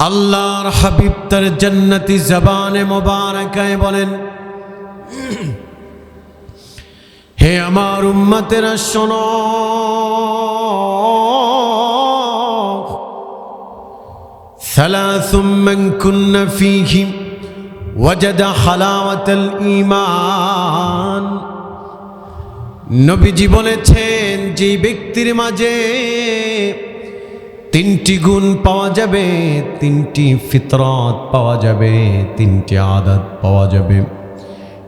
আল্লাহর হাবিব তার জান্নাতি জবানে মোবারকায় বলেন হে আমার উম্মতেরা শোনো ثلاث من كن فيه وجد حلاوة الإيمان নবীজি বলেছেন যে ব্যক্তির মাঝে তিনটি গুণ পাওয়া যাবে, তিনটি ফিতরত পাওয়া যাবে, তিনটি আদত পাওয়া যাবে।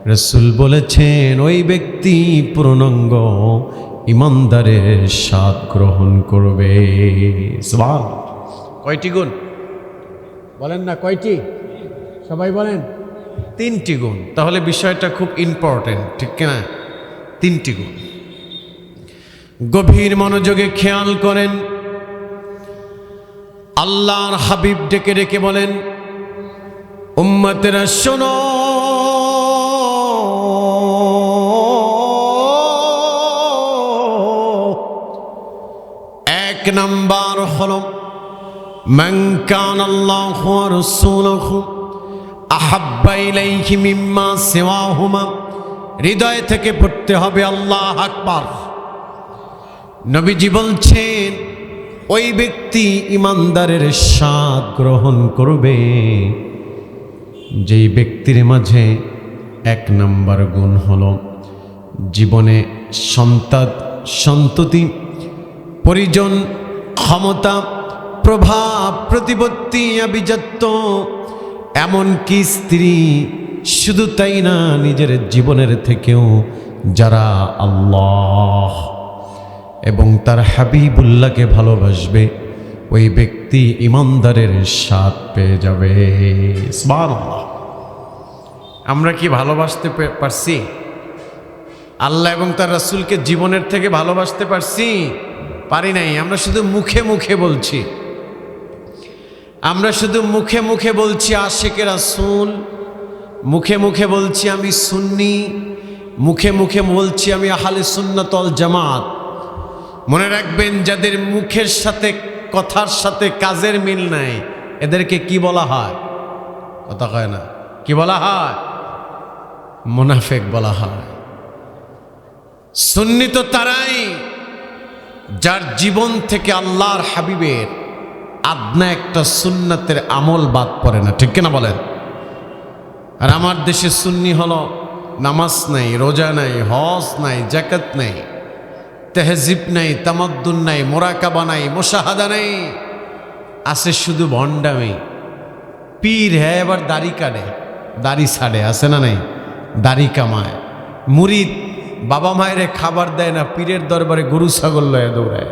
রসুল বলেছেন, ওই ব্যক্তি পূর্ণাঙ্গ ইমানদারের স্বাদ গ্রহণ করবে। কয়টি গুণ? বলেন না, কয়টি? সবাই বলেন। তিনটি গুণ। তাহলে বিষয়টা খুব ইম্পর্টেন্ট ঠিক কিনা? তিনটি গুণ। গভীর মনোযোগে খেয়াল করেন আল্লাহর হাবিব ডেকে ডেকে বলেন, উম্মতেরা, শোনো। এক নাম্বার হল আল্লাহ আহাব্বাইলাইহি মিম্মা হৃদয় থেকে পড়তে হবে আল্লাহ আকবর। নবীজি বলছেন ওই ব্যক্তি ইমানদারের স্বাদ গ্রহণ করবে। যেই ব্যক্তির মাঝে এক নম্বর গুণ হল, জীবনে সন্তান, সন্ততি, পরিজন, ক্ষমতা প্রভাব প্রতিপত্তি, আভিজাত্য, এমনকি স্ত্রী, শুধু তাই না, নিজের জীবনের থেকেও যারা আল্লাহ এবং তার হাবিবুল্লাহকে ভালোবাসবে, ওই ব্যক্তি ইমানদারের স্বাদ পেয়ে যাবে। আমরা কি ভালোবাসতে পারছি? আল্লাহ এবং তার রাসূলকে জীবনের থেকে ভালোবাসতে পারছি? পারি নাই। আমরা শুধু মুখে মুখে বলছি। আমরা শুধু মুখে মুখে বলছি আশেকে রাসূল। মুখে মুখে বলছি, আমি সুন্নি। মুখে মুখে বলছি, আমি আহলে সুন্নাতল জামাত। মনে রাখবেন, যাদের মুখের সাথে, কথার সাথে কাজের মিল নাই, এদেরকে কি বলা হয়? কথা কয় না। কি বলা হয়? মুনাফেক বলা হয়। সুন্নি তো তারাই, যার জীবন থেকে আল্লাহর হাবিবের আদনা একটা সুন্নাতের আমল বাদ পড়ে না। ঠিক কিনা বলেন? আর আমার দেশে সুন্নি হলো নামাজ নাই, রোজা নাই, হজ নাই জাকাত নাই। তেহজিব নাই, তামাদ্দুন নাই, মোরাকাবা নাই, মোশাহাদা নাই। আছে শুধু ভণ্ডামি। পীর হ্যাঁ এবার দাড়ি কাটে, দাড়ি ছাড়ে, আছে না নাই? দাড়ি কামায়। মুরিদ বাবা মায়েরে খাবার দেয় না, পীরের দরবারে গরু ছাগল লয়ে দৌড়ায়।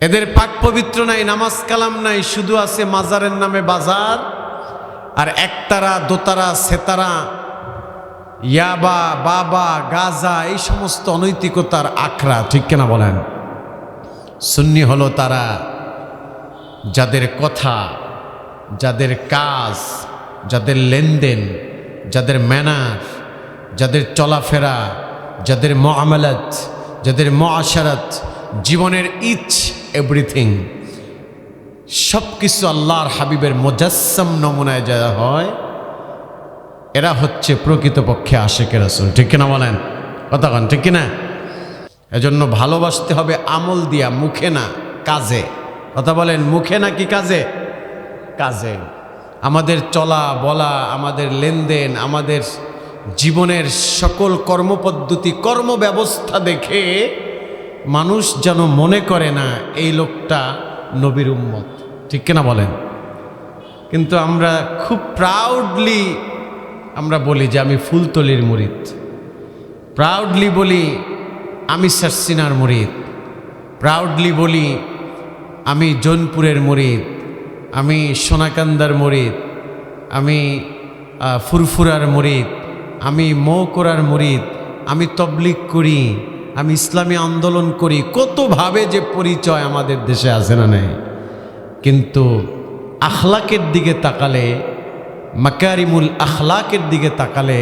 এদের পাক পবিত্র নাই, নামাজ কালাম নাই, শুধু আছে মাজারের নামে বাজার, আর একতারা, দোতারা, সেতারা ইয়াবা, বাবা, গাজা, এই সমস্ত অনৈতিকতার আখড়া, ঠিক কেনা বলেন? সুন্নি হলো তারা যাদের কথা, যাদের কাজ, যাদের লেনদেন, যাদের ম্যানার, যাদের চলাফেরা, যাদের মআমালাত যাদের মআশারাত জীবনের ইচ এভরিথিং। সব কিছু আল্লাহর হাবিবের মোজাসম নমুনায় যা হয় এরা হচ্ছে প্রকৃতপক্ষে আশেকের রাসূল। ঠিক কিনা বলেন? কথা কন ঠিক কিনা? এজন্য ভালোবাসতে হবে আমল দিয়া, মুখে না কাজে। কথা বলেন, মুখে না কি কাজে? কাজে। আমাদের চলা, বলা, আমাদের লেনদেন, আমাদের জীবনের সকল কর্মপদ্ধতি, কর্মব্যবস্থা দেখে মানুষ যেন মনে করে না এই লোকটা নবীর উম্মত। ঠিক কিনা বলেন? কিন্তু আমরা খুব প্রাউডলি আমরা বলি যে আমি ফুলতলির মুরিদ। প্রাউডলি বলি আমি সার্সিনার মুরিদ। প্রাউডলি বলি আমি জোনপুরের মুরিদ। আমি সোনাকান্দার মুরিদ। আমি ফুরফুরার মুরিদ। আমি মৌকরার মুরিদ। আমি তবলিক করি। আমি ইসলামী আন্দোলন করি। কতভাবে যে পরিচয় আমাদের দেশে আছে না নেই। কিন্তু আখলাকের দিকে তাকালে মাকারিমুল আখলাকের দিকে তাকালে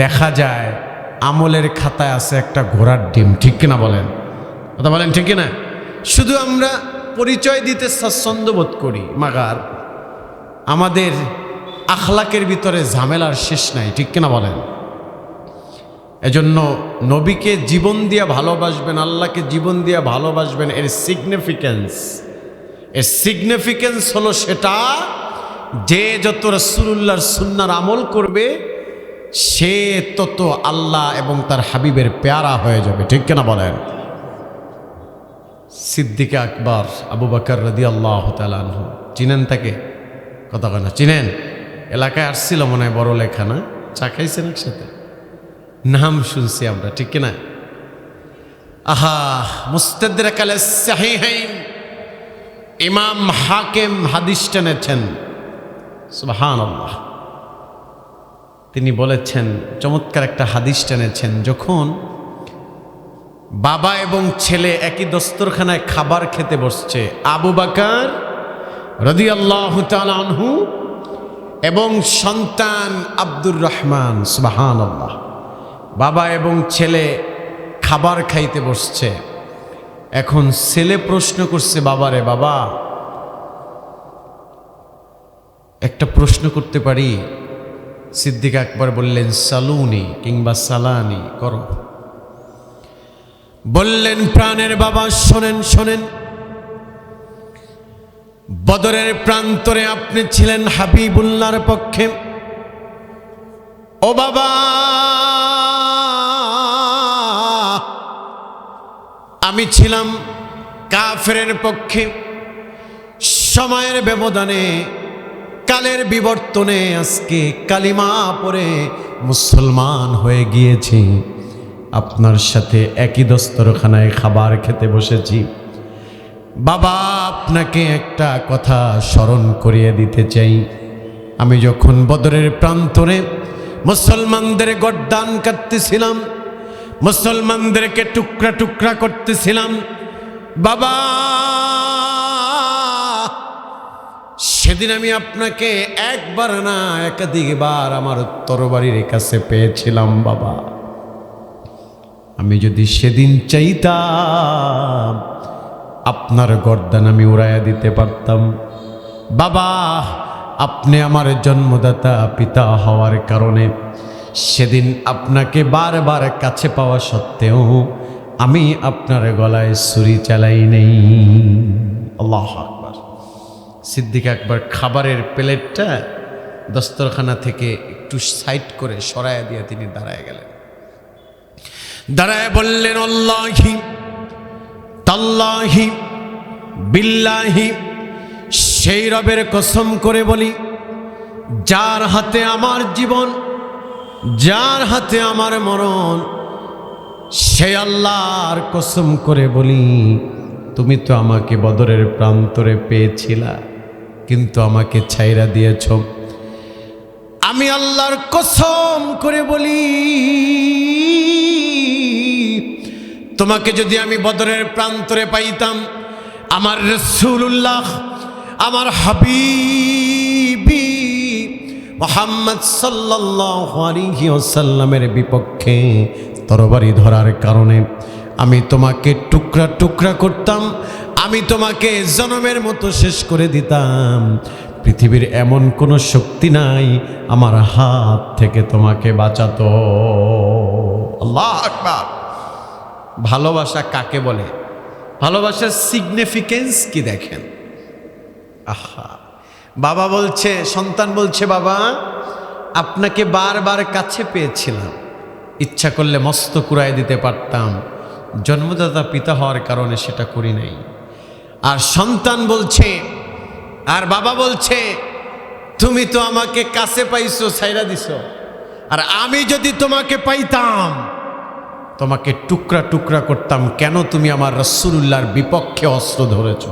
দেখা যায় আমলের খাতায় আছে একটা ঘোড়ার ডিম, ঠিক কিনা বলেন? কথা বলেন ঠিক কিনা? শুধু আমরা পরিচয় দিতে স্বাচ্ছন্দ্য বোধ করি, মাগার আমাদের আখলাকের ভিতরে ঝামেলার শেষ নাই, ঠিক কিনা বলেন? এজন্য নবীকে জীবন দিয়ে ভালোবাসবেন, আল্লাহকে জীবন দিয়ে ভালোবাসবেন, এর সিগনিফিক্যান্স এর সিগনিফিক্যান্স হলো সেটা যে যত রসুল্লাহর সুন্নার আমল করবে, সে তত আল্লাহ এবং তার হাবিবের পেয়ারা হয়ে যাবে। ঠিক কিনা বলেন? সিদ্দিকে আকবর, আবু বাকর রদি আল্লাহ তালু চিনেন তাকে? কথা না, চিনেন? এলাকায় আসছিল মনে হয় বড় লেখা, না? চা খাইছেন একসাথে? নাম শুনছি আমরা, ঠিক কিনা? আহা মুস্তাদের কালে ইমাম হাকেম হাদিস টেনেছেন। সুবহান আল্লাহ তিনি বলেছেন, চমৎকার একটা হাদিস টেনেছেন, যখন বাবা এবং ছেলে একই দস্তরখানায় খাবার খেতে বসছে, আবু বাকার রদি আল্লাহ আনহু এবং সন্তান আব্দুর রহমান সুবাহান আল্লাহ বাবা এবং ছেলে খাবার খাইতে বসছে। এখন ছেলে প্রশ্ন করছে, বাবারে বাবা একটা প্রশ্ন করতে পারি? সিদ্দিক আকবর বললেন, সালুনি কিংবা সালানি করো। বললেন, প্রাণের বাবা, শোনেন শোনেন। বদরের প্রান্তরে আপনি ছিলেন হাবিবুল্লাহর পক্ষে। ও বাবা, আমি ছিলাম কাফেরের পক্ষে। সময়ের ব্যবধানে কালের বিবর্তনে আজকে কালিমা পরে মুসলমান হয়ে গিয়েছি। আপনার সাথে একই দস্তরখানায় খাবার খেতে বসেছি। বাবা, আপনাকে একটা কথা স্মরণ করিয়ে দিতে চাই। আমি যখন বদরের প্রান্তরে মুসলমানদের গড্ডান কাটতেছিলাম, মুসলমানদেরকে টুকরা টুকরা করতেছিলাম, বাবা সেদিন আমি আপনাকে একবার না, একাধিকবার আমার তরবারির কাছে পেয়েছিলাম, বাবা। আমি যদি সেদিন চাইতাম, আপনার গর্দান আমি উড়াইয়া দিতে পারতাম। বাবা, আপনি আমার জন্মদাতা, পিতা হওয়ার কারণে সেদিন আপনাকে বারবার কাছে পাওয়া সত্ত্বেও আমি আপনার গলায় ছুরি চালাই নেই। আল্লাহ সিদ্দিক একবার খাবারের প্লেটটা দস্তরখানা থেকে একটু সাইড করে সরাইয়া দিয়ে তিনি দাঁড়ায় গেলেন। দাঁড়ায় বললেন, আল্লাহি, তাল্লাহি, বিল্লাহি, সেই রবের কসম করে বলি, যার হাতে আমার জীবন, যার হাতে আমার মরণ, সে আল্লাহর কসম করে বলি, তুমি তো আমাকে বদরের প্রান্তরে পেয়েছিলা। কিন্তু আমাকে ছাইরা দিয়েছ। আমি আল্লাহর কসম করে বলি, তোমাকে যদি আমি বদরের প্রান্তরে পাইতাম, আমার রসুল্লাহ আমার হাবিবি মোহাম্মদ সাল্লাসাল্লামের বিপক্ষে তরবারি ধরার কারণে আমি তোমাকে টুকরা টুকরা করতাম আমি তোমাকে জনমের মতো শেষ করে দিতাম। পৃথিবীর এমন কোনো শক্তি নাই, আমার হাত থেকে তোমাকে বাঁচাতো। আল্লাহ ভালোবাসা কাকে বলে? ভালোবাসার সিগনিফিকেন্স কি দেখেন? আহা। বাবা বলছে, সন্তান বলছে, বাবা, আপনাকে বারবার কাছে পেয়েছিলাম। ইচ্ছা করলে মস্ত কুড়াই দিতে পারতাম। জন্মদাতা পিতা হওয়ার কারণে সেটা করি নাই। আর সন্তান বলছে, আর বাবা বলছে, তুমি তো আমাকে কাছে পাইছো, ছাইরা দিছো। আর আমি যদি তোমাকে পাইতাম, তোমাকে টুকরা টুকরা করতাম, কেন তুমি আমার রসুল্লাহর বিপক্ষে অস্ত্র ধরেছ?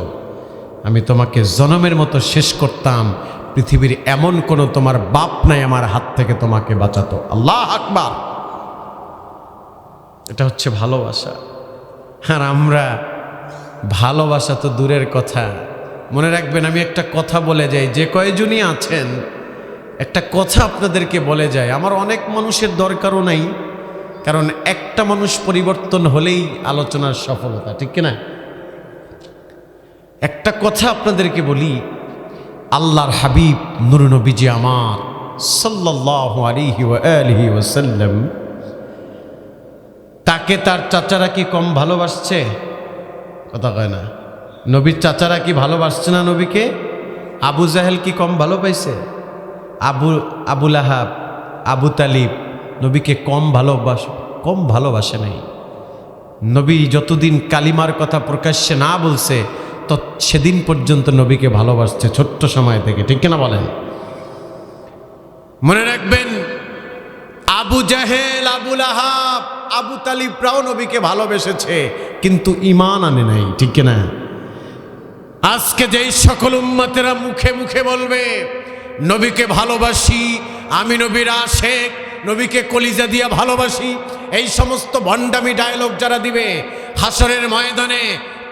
আমি তোমাকে জনমের মতো শেষ করতাম, পৃথিবীর এমন কোনো তোমার বাপ নাই আমার হাত থেকে তোমাকে বাঁচাতো। আল্লাহ আকবার। এটা হচ্ছে ভালোবাসা। আর আমরা ভালোবাসা তো দূরের কথা। মনে রাখবেন, আমি একটা কথা বলে যাই, যে কয়জনই আছেন, একটা কথা আপনাদেরকে বলে যায় আমার অনেক মানুষের দরকারও নাই, কারণ একটা মানুষ পরিবর্তন হলেই আলোচনার সফলতা, ঠিক কিনা? একটা কথা আপনাদেরকে বলি, আল্লাহর হাবিব নুর নবীজি আমার ওয়াসাল্লাম, তাকে তার চাচারা কি কম ভালোবাসছে? কথা কয় না। নবীর চাচারা কি ভালোবাসছে না নবীকে? আবু জাহেল কি কম ভালো পাইছে? আবু আবুল আহাব আবু তালিব নবীকে কম ভালোবাস, কম ভালোবাসে নাই। নবী যতদিন কালিমার কথা প্রকাশ্যে না বলছে তো সেদিন পর্যন্ত নবীকে ভালোবাসছে ছোট্ট সময় থেকে। ঠিক কিনা বলেন? মনে রাখবেন আবু জাহেল আবুল আহাব আবু তালিবরাও নবীকে ভালোবেসেছে, কিন্তু ইমান আনে নাই, ঠিক কিনা? আজকে যেই সকল উম্মতেরা মুখে মুখে বলবে, নবীকে ভালোবাসি, আমি নবীর আশেক, নবীকে কলিজা দিয়া ভালোবাসি, এই সমস্ত ভণ্ডামি ডায়লগ যারা দিবে হাসরের ময়দানে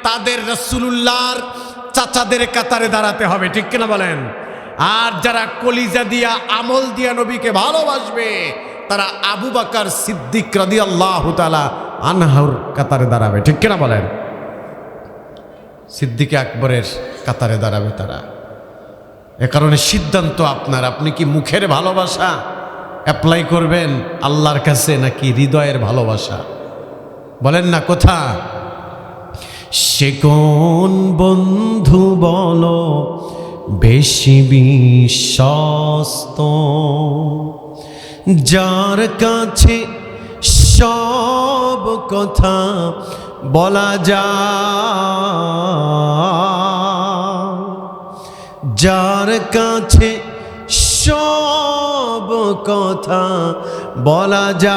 তাদের রসুল্লাহর চাচাদের কাতারে দাঁড়াতে হবে, ঠিক কিনা বলেন? আর যারা কলিজা দিয়া, আমল দিয়া নবীকে ভালোবাসবে তারা আবু বাকার সিদ্দিক রাদি আল্লাহ তালা আনহার কাতারে দাঁড়াবে। ঠিক কিনা বলেন? সিদ্দিকে আকবরের কাতারে দাঁড়াবে তারা। এ কারণে সিদ্ধান্ত আপনার। আপনি কি মুখের ভালোবাসা অ্যাপ্লাই করবেন আল্লাহর কাছে নাকি হৃদয়ের ভালোবাসা? বলেন না, কোথা? সে কোন বন্ধু বলো বেশি বিশ্বস্ত? যার কাছে সব কথা বলা যায়। যার কাছে সব কথা বলা যায়।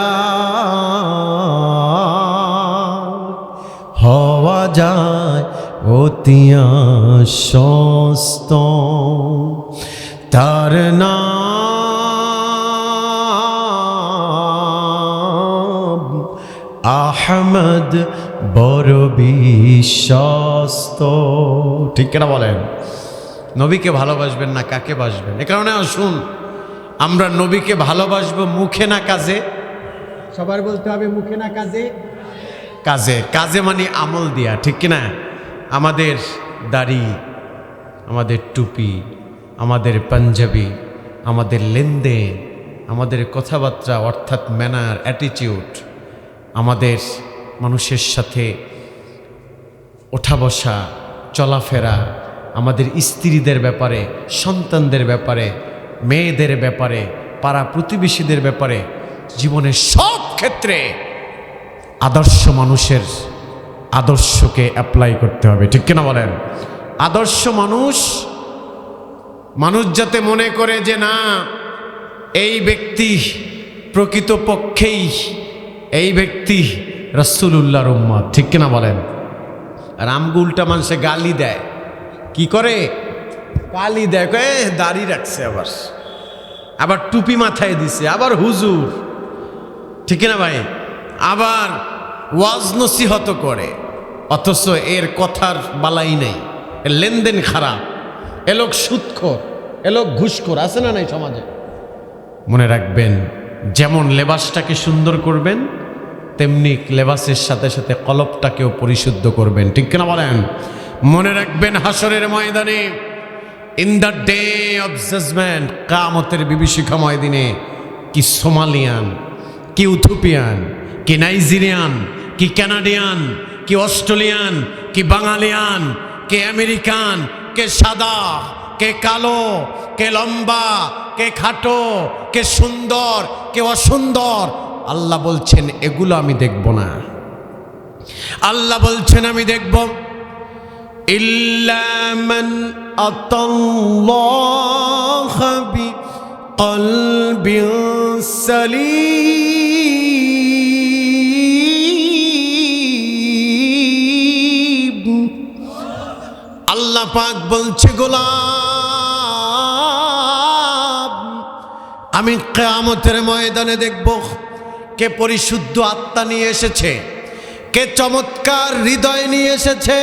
হওয়া যায় অতি সস্ত তার নাম আহমদ বড় বিশ্বস্ত। ঠিক কেনা বলেন? নবীকে ভালোবাসবেন না কাকে বাসবেন? এ কারণে আসুন আমরা নবীকে ভালোবাসবো মুখে না কাজে। সবার বলতে হবে মুখে না কাজে। কাজে কাজে মানে আমল দিয়া ঠিক কিনা? আমাদের দাড়ি আমাদের টুপি আমাদের পাঞ্জাবি আমাদের লেনদেন আমাদের কথাবার্তা অর্থাৎ ম্যানার অ্যাটিটিউড আমাদের মানুষের সাথে ওঠা বসা, চলাফেরা, আমাদের স্ত্রীদের ব্যাপারে, সন্তানদের ব্যাপারে, মেয়েদের ব্যাপারে, পাড়া প্রতিবেশীদের ব্যাপারে, জীবনের সব ক্ষেত্রে আদর্শ মানুষের আদর্শকে অ্যাপ্লাই করতে হবে। ঠিক কিনা বলেন? আদর্শ মানুষ মানুষ যাতে মনে করে যে না, এই ব্যক্তি প্রকৃতপক্ষেই এই ব্যক্তি রসুল্লাহর উম্মত, ঠিক কিনা বলেন? উল্টা মানুষে গালি দেয়। কি করে? গালি দেয়, কয়ে দাড়ি রাখছে আবার। আবার টুপি মাথায় দিছে, আবার হুজুর। ঠিক না ভাই? আবার ওয়াজ নসিহত করে, অথচ এর কথার বালাই নেই। এর লেনদেন খারাপ। এ লোক সুৎখর, এ লোক ঘুষখোর, আছে না নাই সমাজে? মনে রাখবেন, যেমন লেবাসটাকে সুন্দর করবেন তেমনি লেবাসের সাথে সাথে কলপটাকেও পরিশুদ্ধ করবেন। ঠিক কিনা বলেন? মনে রাখবেন হাসরের ময়দানে in the day of judgement কামতের বিভীষিকাময় দিনে কি সোমালিয়ান, কি উথুপিয়ান, কি নাইজেরিয়ান, কি কানাডিয়ান, কি অস্ট্রেলিয়ান, কি বাঙালিয়ান, কে আমেরিকান, কে সাদা, কে কালো, কে লম্বা, কে খাটো, কে সুন্দর, কে অসুন্দর আল্লাহ বলছেন, এগুলো আমি দেখব না। আল্লাহ বলছেন, আমি দেখব। ইল্লামন আল্লাহ পাক বলছে, গোলাম, আমি কেয়ামতের ময়দানে দেখব। কে পরিশুদ্ধ আত্মা নিয়ে এসেছে? কে চমৎকার হৃদয় নিয়ে এসেছে?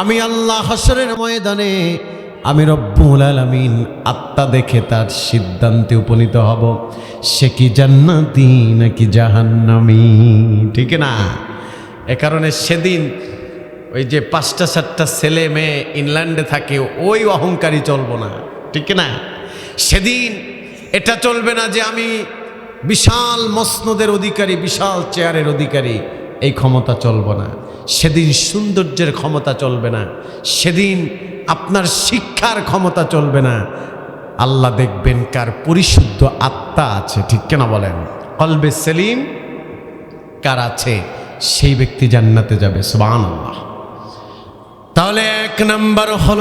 আমি আল্লাহ হাসরের ময়দানে, আমি রব্বুল আলামিন আত্মা দেখে তার সিদ্ধান্তে উপনীত হব। সে কি জান্নাতি নাকি জাহান্নামি? ঠিক না? এ কারণে সেদিন ওই যে পাঁচটা সাতটা ছেলে মেয়ে ইংল্যান্ডে থাকে, ওই অহংকারী চলবো না। ঠিক না? সেদিন এটা চলবে না যে আমি বিশাল মসনদের অধিকারী, বিশাল চেয়ারের অধিকারী, এই ক্ষমতা চলবে না। সেদিন সৌন্দর্যের ক্ষমতা চলবে না। সেদিন আপনার শিক্ষার ক্ষমতা চলবে না। আল্লাহ দেখবেন কার পরিশুদ্ধ আত্মা আছে, ঠিক কেনা বলেন? কলবে সেলিম কার আছে? সেই ব্যক্তি জান্নাতে যাবে সুবান আল্লাহ তাহলে এক নম্বর হল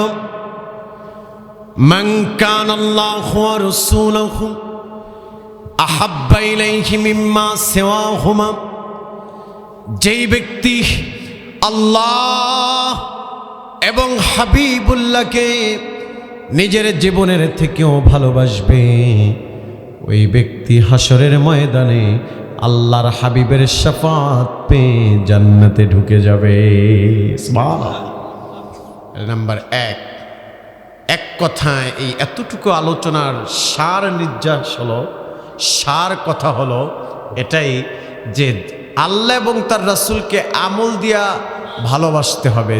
মঙ্কান আল্লাহ রসুল হোমা যেই ব্যক্তি আল্লাহ এবং হাবিবুল্লাহকে নিজের জীবনের থেকেও ভালোবাসবে, ওই ব্যক্তি হাসরের ময়দানে আল্লাহর হাবিবের সাফাত পেয়ে জান্নাতে ঢুকে যাবে। নাম্বার এক। এক কথায় এই এতটুকু আলোচনার সার নির্যাস হলো সার কথা হলো এটাই যে আল্লাহ এবং তার রাসুলকে আমল দিয়া ভালোবাসতে হবে।